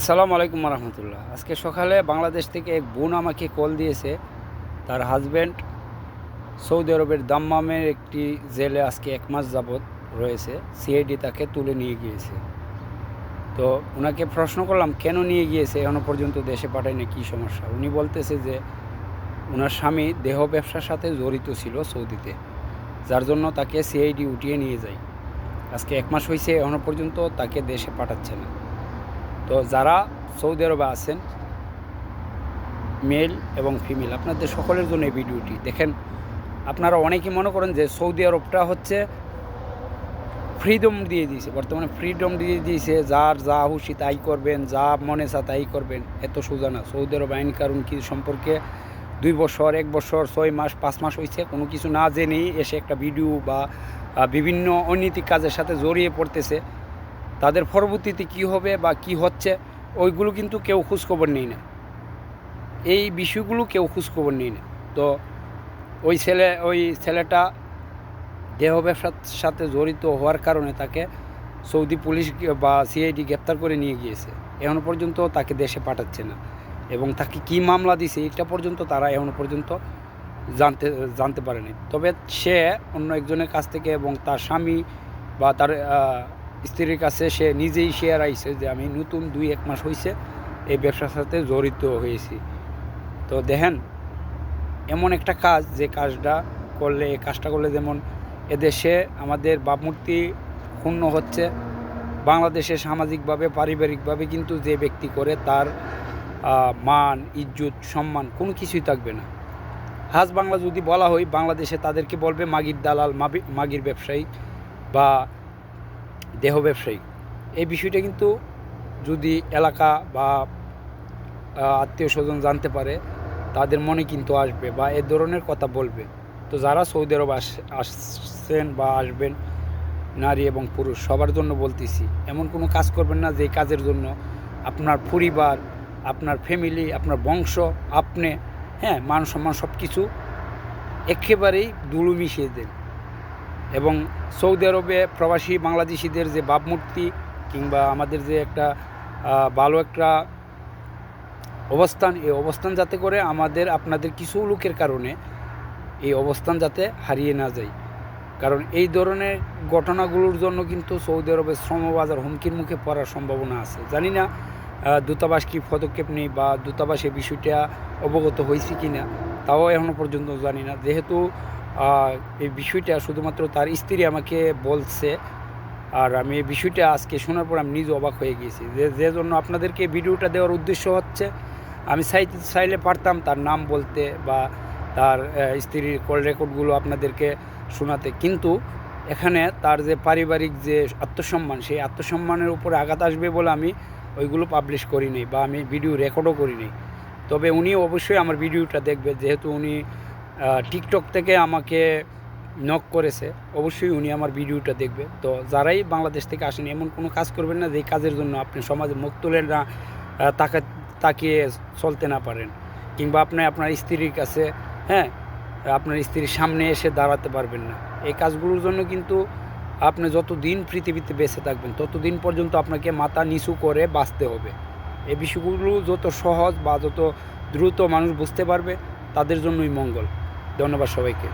আসসালামু আলাইকুম রহমতুল্লাহ আজকে সকালে বাংলাদেশ থেকে এক বোন আমাকে কল দিয়েছে। তার হাজব্যান্ড সৌদি আরবের দাম্মামের একটি জেলে আজকে এক মাস যাবৎ রয়েছে। সিআইডি তাকে তুলে নিয়ে গিয়েছে। তো ওনাকে প্রশ্ন করলাম, কেন নিয়ে গিয়েছে? এখনও পর্যন্ত দেশে পাঠায়নি, কী সমস্যা? উনি বলতেছে যে, ওনার স্বামী দেহ ব্যবসার সাথে জড়িত ছিল সৌদিতে, যার জন্য তাকে সিআইডি উঠিয়ে নিয়ে যায়। আজকে এক মাস হয়েছে এখনও পর্যন্ত তাকে দেশে পাঠাচ্ছে না। তো যারা সৌদি আরবে আছেন, মেল এবং ফিমেল, আপনাদের সকলের জন্য এই ভিডিওটি। দেখেন, আপনারা অনেকেই মনে করেন যে সৌদি আরবটা হচ্ছে ফ্রিডম দিয়ে দিয়েছে, বর্তমানে ফ্রিডম দিয়ে দিয়েছে, যার যা হুশি তাই করবেন, যা মনে চা তাই করবেন, এত সোজা না। সৌদি আরব আইন কারণ কি সম্পর্কে দুই বছর, এক বছর, ছয় মাস, পাঁচ মাস হয়েছে কোনো কিছু না জেনেই এসে একটা ভিডিও বা বিভিন্ন অনৈতিক কাজের সাথে জড়িয়ে পড়তেছে। তাদের পরবর্তীতে কি হবে বা কি হচ্ছে, ওইগুলো কিন্তু কেউ খোঁজখবর নেই না। এই বিষয়গুলো কেউ খোঁজখবর নেই না। তো ওই ছেলে, ওই ছেলেটা দেহ ব্যবসার সাথে জড়িত হওয়ার কারণে তাকে সৌদি পুলিশ বা সিআইডি গ্রেপ্তার করে নিয়ে গিয়েছে। এখনও পর্যন্ত তাকে দেশে পাঠাচ্ছে না এবং তাকে কি মামলা দিছে এটা পর্যন্ত তারা এখনও পর্যন্ত জানতে জানতে পারেনি। তবে সে অন্য একজনের কাছ থেকে এবং তার স্বামী বা তার স্ত্রীর কাছে সে নিজেই শেয়ার আইছে যে আমি নতুন দুই এক মাস হয়েছে এই ব্যবসার সাথে জড়িত হয়েছি। তো দেখেন, এমন একটা কাজ যে কাজটা করলে, এই কাজটা করলে যেমন এদেশে আমাদের ভাবমূর্তি ক্ষুণ্ণ হচ্ছে, বাংলাদেশে সামাজিকভাবে, পারিবারিকভাবে কিন্তু যে ব্যক্তি করে তার মান, ইজ্জত, সম্মান কোনো কিছুই থাকবে না। হাজ বাংলা যদি বলা হয়, বাংলাদেশে তাদেরকে বলবে মাগির দালাল মাগির ব্যবসায়ী বা দেহ ব্যবসায়ী এই বিষয়টা কিন্তু যদি এলাকা বা আত্মীয় স্বজন জানতে পারে, তাদের মনে কিন্তু আসবে বা এ ধরনের কথা বলবে। তো যারা সৌদি আরব আস- আসছেন বা আসবেন, নারী এবং পুরুষ, সবার জন্য বলতেছি, এমন কোনো কাজ করবেন না যে কাজের জন্য আপনার পরিবার, আপনার ফ্যামিলি আপনার বংশ, আপনি হ্যাঁ মান সম্মান সব কিছু একেবারেই দুলু মিশিয়ে দেন। এবং সৌদি আরবে প্রবাসী বাংলাদেশিদের যে ভাবমূর্তি কিংবা আমাদের যে একটা ভালো একটা অবস্থান, এই অবস্থান যাতে করে আমাদের, আপনাদের কিছু লোকের কারণে এই অবস্থান যাতে হারিয়ে না যায়। কারণ এই ধরনের ঘটনাগুলোর জন্য কিন্তু সৌদি আরবের শ্রমবাজার হুমকির মুখে পড়ার সম্ভাবনা আছে। জানি না দূতাবাস কি পদক্ষেপ নেই বা দূতাবাস এই বিষয়টা অবগত হয়েছে কি না তাও এখনও পর্যন্ত জানি না। যেহেতু এই বিষয়টা শুধুমাত্র তার স্ত্রী আমাকে বলছে। আর আমি এই বিষয়টা আজকে শোনার পর আমি নিজে অবাক হয়ে গিয়েছি। যে যে জন্য আপনাদেরকে ভিডিওটা দেওয়ার উদ্দেশ্য হচ্ছে, আমি চাই, চাইলে পারতাম তার নাম বলতে বা তার স্ত্রীর কল রেকর্ডগুলো আপনাদেরকে শোনাতে। কিন্তু এখানে তার যে পারিবারিক যে আত্মসম্মান, সেই আত্মসম্মানের উপরে আঘাত আসবে বলে আমি ওইগুলো পাবলিশ করিনি বা আমি ভিডিও রেকর্ডও করিনি। তবে উনি অবশ্যই আমার ভিডিওটা দেখবে। যেহেতু উনি টিকটক থেকে আমাকে নক করেছে। অবশ্যই উনি আমার ভিডিওটা দেখবে। তো যারাই বাংলাদেশ থেকে আসেন, এমন কোনো কাজ করবেন না যে কাজের জন্য আপনি সমাজে মুখ তুলে না তাকা, তাকিয়ে চলতে না পারেন। কিংবা আপনি আপনার স্ত্রীর কাছে হ্যাঁ আপনার স্ত্রীর সামনে এসে দাঁড়াতে পারবেন না। এই কাজগুলোর জন্য কিন্তু আপনি যত দিন পৃথিবীতে বেঁচে থাকবেন, ততদিন পর্যন্ত আপনাকে মাথা নিচু করে বাঁচতে হবে। এই বিষয়গুলো যত সহজ বা যত দ্রুত মানুষ বুঝতে পারবে, তাদের জন্যই মঙ্গল। ধন্যবাদ সবাইকে।